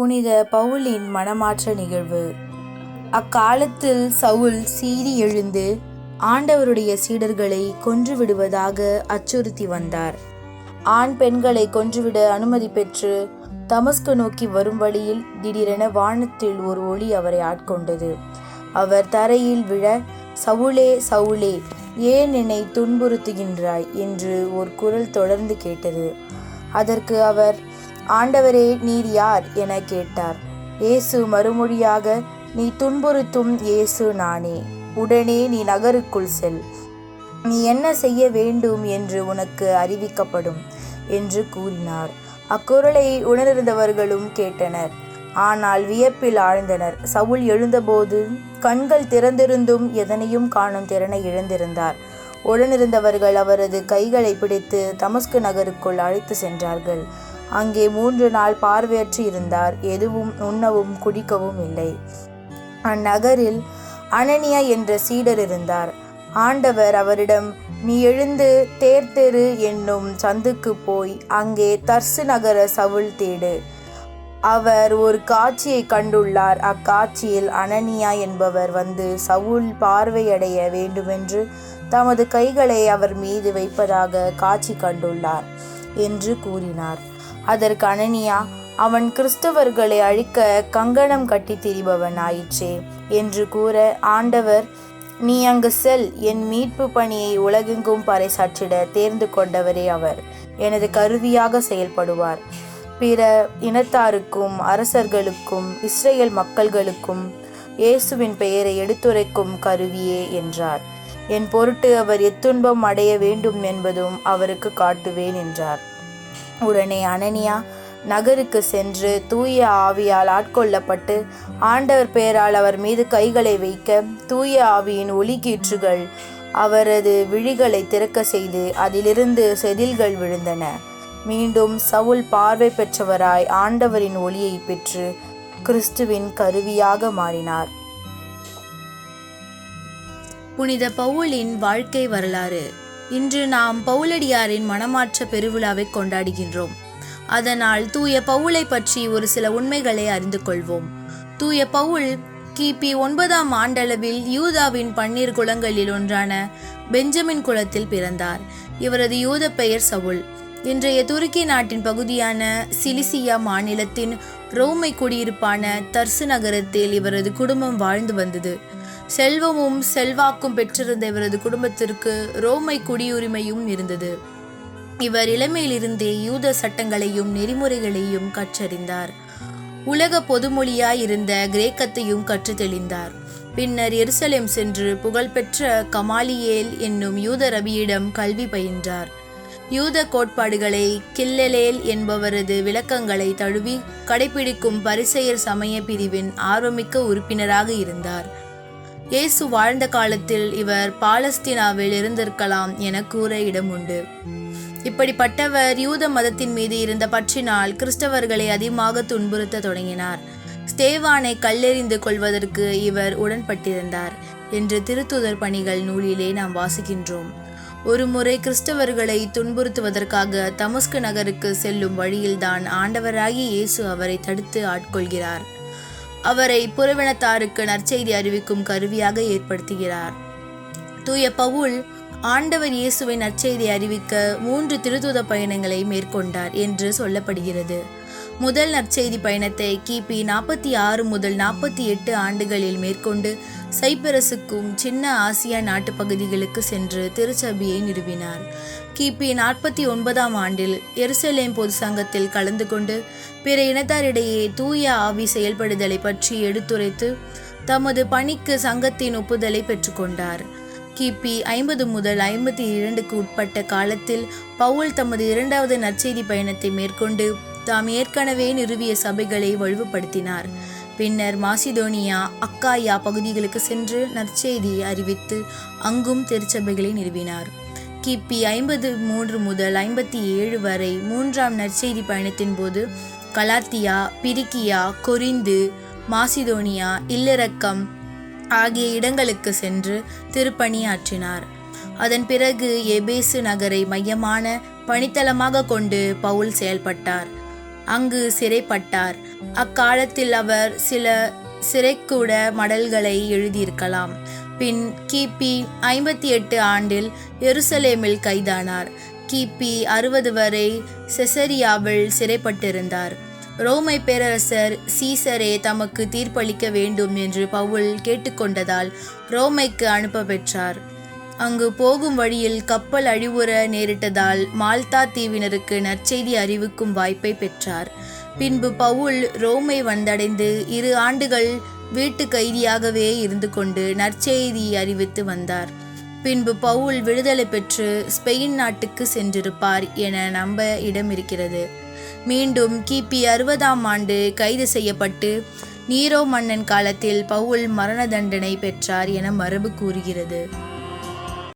புனித பவுலின் மனமாற்ற நிகழ்வு. அக்காலத்தில் சவுல் சீறி எழுந்து ஆண்டவருடைய சீடர்களை கொன்று விடுவதாக அச்சுறுத்தி வந்தார். ஆண் பெண்களை கொன்றுவிட அனுமதி பெற்று தமஸ்கு நோக்கி வரும் வழியில் திடீரென வானத்தில் ஒரு ஒளி அவரை ஆட்கொண்டது. அவர் தரையில் விழ சவுலே சவுலே ஏன் என்னை துன்புறுத்துகின்றாய்? என்று ஒரு குரல் தொடர்ந்து கேட்டது. அதற்கு அவர் ஆண்டவரே நீர் யார்? என கேட்டார். இயேசு மறுமொழியாக நீ துன்புறுத்தும் இயேசு நானே. உடனே நீ நகருக்குள் செல். நீ என்ன செய்ய வேண்டும் என்று உனக்கு அறிவிக்கப்படும் என்று கூறினார். அக்குரலை உணர்ந்தவர்களும் கேட்டனர். ஆனால் வியப்பில் ஆழ்ந்தனர். சவுல் எழுந்தபோது கண்கள் திறந்திருந்தும் எதனையும் காணும் திறனை இழந்திருந்தார். உடனிருந்தவர்கள் அவரது கைகளை பிடித்து தமஸ்கு நகருக்குள் அழைத்து சென்றார்கள். அங்கே மூன்று நாள் பார்வையற்று இருந்தார். எதுவும் உண்ணவும் குடிக்கவும் இல்லை. அந்நகரில் அனனியா என்ற சீடர் இருந்தார். ஆண்டவர் அவரிடம் நீ எழுந்து தேர்தெரு என்னும் சந்துக்கு போய் அங்கே தர்சு நகர சவுள் தேடு. அவர் ஒரு காட்சியை கண்டுள்ளார். அக்காட்சியில் அனனியா என்பவர் வந்து சவுல் பார்வையடைய வேண்டுமென்று தமது கைகளை அவர் மீது வைப்பதாக காட்சி கண்டுள்ளார் என்று கூறினார். அதற்கு அனனியா அவன் கிறிஸ்தவர்களை அழிக்க கங்கணம் கட்டி திரிபவன் ஆயிற்றே என்று கூற ஆண்டவர் நீ அங்கு செல் என் மீட்பு பணியை உலகெங்கும் பறைசாற்றிட தேர்ந்து கொண்டவரே அவர். எனது கருவியாக செயல்படுவார். பிற இனத்தாருக்கும் அரசர்களுக்கும் இஸ்ரேல் மக்கள்களுக்கும் இயேசுவின் பெயரை எடுத்துரைக்கும் கருவியே என்றார். என் பொருட்டு அவர் எத்துன்பம் அடைய வேண்டும் என்பதும் அவருக்கு காட்டுவேன் என்றார். உடனே அனனியா நகருக்கு சென்று தூய ஆவியால் ஆட்கொள்ளப்பட்டு ஆண்டவர் பெயரால் அவர் மீது கைகளை வைக்க தூய ஆவியின் ஒளிக்கீற்றுகள் அவரது விழிகளை திறக்க செய்து அதிலிருந்து செதில்கள் விழுந்தன. மீண்டும் சவுல் பார்வை பெற்றவராய் ஆண்டவரின் ஒளியை பெற்று கிறிஸ்துவின் கருவியாக மாறினார். புனித பவுலின் வாழ்க்கை வரலாறு. இன்று நாம் பவுலடியாரின் மனமாற்ற பெருவிழாவை கொண்டாடுகின்றோம். அதனால் தூய பவுலை பற்றி ஒரு சில உண்மைகளை அறிந்து கொள்வோம். தூய பவுல் கிபி ஒன்பதாம் ஆண்டளவில் யூதாவின் பன்னீர் குலங்களில் ஒன்றான பெஞ்சமின் குலத்தில் பிறந்தார். இவரது யூத பெயர் சவுல். இன்றைய துருக்கி நாட்டின் பகுதியான சிலிசியா மாநிலத்தின் ரோமை குடியிருப்பான தர்சு நகரத்தில் இவரது குடும்பம் வாழ்ந்து வந்தது. செல்வமும் செல்வாக்கும் பெற்றிருந்த இவரது குடும்பத்திற்கு ரோமை குடியுரிமையும் இருந்தது. இவர் இளமையிலிருந்தே யூத சட்டங்களையும் நெறிமுறைகளையும் கற்றறிந்தார். உலக பொதுமொழியாய் இருந்த கிரேக்கத்தையும் கற்று தெளிந்தார். பின்னர் எருசலேம் சென்று புகழ்பெற்ற கமாலியேல் என்னும் யூத ரபியிடம் கல்வி பயின்றார். யூத கோட்பாடுகளை கில்லலேல் என்பவரது விளக்கங்களை தழுவி கடைபிடிக்கும் பரிசெயர் சமய பிரிவின் ஆர்வமிக்க உறுப்பினராக இருந்தார். இயேசு வாழ்ந்த காலத்தில் இவர் பாலஸ்தீனாவில் இருந்திருக்கலாம் என கூற இடம் உண்டு இப்படிப்பட்டவர் யூத மதத்தின் மீது இருந்த பற்றினால் கிறிஸ்தவர்களை அதிகமாக துன்புறுத்த தொடங்கினார். ஸ்தேவானை கல்லெறிந்து கொள்வதற்கு இவர் உடன்பட்டிருந்தார் என்று திருத்துதர் பணிகள் நூலிலே நாம் வாசிக்கின்றோம். ஒருமுறை கிறிஸ்தவர்களை துன்புறுத்துவதற்காக தமஸ்கு நகருக்கு செல்லும் வழியில்தான் ஆண்டவராகிய இயேசு அவரை தடுத்து ஆட்கொள்கிறார். அவரை புறவினத்தாருக்கு நற்செய்தி அறிவிக்கும் கருவியாக ஏற்படுத்துகிறார். தூய பவுல் ஆண்டவர் இயேசுவை நற்செய்தி அறிவிக்க மூன்று திருத்துத பயணங்களை மேற்கொண்டார் என்று சொல்லப்படுகிறது. முதல் நற்செய்தி பயணத்தை கிபி நாற்பத்தி ஆறு முதல் நாற்பத்தி எட்டு ஆண்டுகளில் மேற்கொண்டு சைப்பரசுக்கும் சின்ன ஆசியா நாட்டு பகுதிகளுக்கு சென்று திருச்சபையை நிறுவினார். கிபி நாற்பத்தி ஒன்பதாம் ஆண்டில் எருசலேம் பொது சங்கத்தில் கலந்து கொண்டு பிற இனத்தாரிடையே தூய ஆவி செயல்படுதலை பற்றி எடுத்துரைத்து தமது பணிக்கு சங்கத்தின் ஒப்புதலை பெற்றுக்கொண்டார் கிபி ஐம்பது முதல் ஐம்பத்தி இரண்டுக்கு உட்பட்ட காலத்தில் பவுல் தமது இரண்டாவது நற்செய்தி பயணத்தை மேற்கொண்டு தாம் ஏற்கனவே நிறுவிய சபைகளை வலுவுபடுத்தினார். பின்னர் மாசிதோனியா அக்காயா பகுதிகளுக்கு சென்று நற்செய்தியை அறிவித்து அங்கும் திருச்சபைகளை நிறுவினார். கிபி ஐம்பது மூன்று முதல் ஐம்பத்தி ஏழு வரை மூன்றாம் நற்செய்தி பயணத்தின் போது கலாத்தியா பிரிக்கியா கொரிந்து மாசிதோனியா இல்லறக்கம் ஆகிய இடங்களுக்கு சென்று திருப்பணியாற்றினார். அதன் பிறகு எபேசு நகரை மையமான பணித்தளமாக கொண்டு பவுல் செயல்பட்டார். அங்கு சிறைப்பட்டார். அக்காலத்தில் அவர் சில சிறைக்கூட மடல்களை எழுதியிருக்கலாம். பின் கிபி ஐம்பத்தி எட்டு ஆண்டில் எருசலேமில் கைதானார். கிபி அறுபது வரை செசரியாவில் சிறைப்பட்டிருந்தார். ரோமை பேரரசர் சீசரே தமக்கு தீர்ப்பளிக்க வேண்டும் என்று பவுல் கேட்டுக்கொண்டதால் ரோமைக்கு அனுப்ப பெற்றார். அங்கு போகும் வழியில் கப்பல் அழிவுற நேரிட்டதால் மால்தா தீவினருக்கு நற்செய்தி அறிவிக்கும் வாய்ப்பை பெற்றார். பின்பு பவுல் ரோமை வந்தடைந்து இரு ஆண்டுகள் வீட்டு கைதியாகவே இருந்து கொண்டு நற்செய்தி அறிவித்து வந்தார். பின்பு பவுல் விடுதலை பெற்று ஸ்பெயின் நாட்டுக்கு சென்றிருப்பார் என நம்ப இடம் இருக்கிறது மீண்டும் கிபி அறுபதாம் ஆண்டு கைது செய்யப்பட்டு நீரோ மன்னன் காலத்தில் பவுல் மரண தண்டனை பெற்றார் என மரபு கூறுகிறது.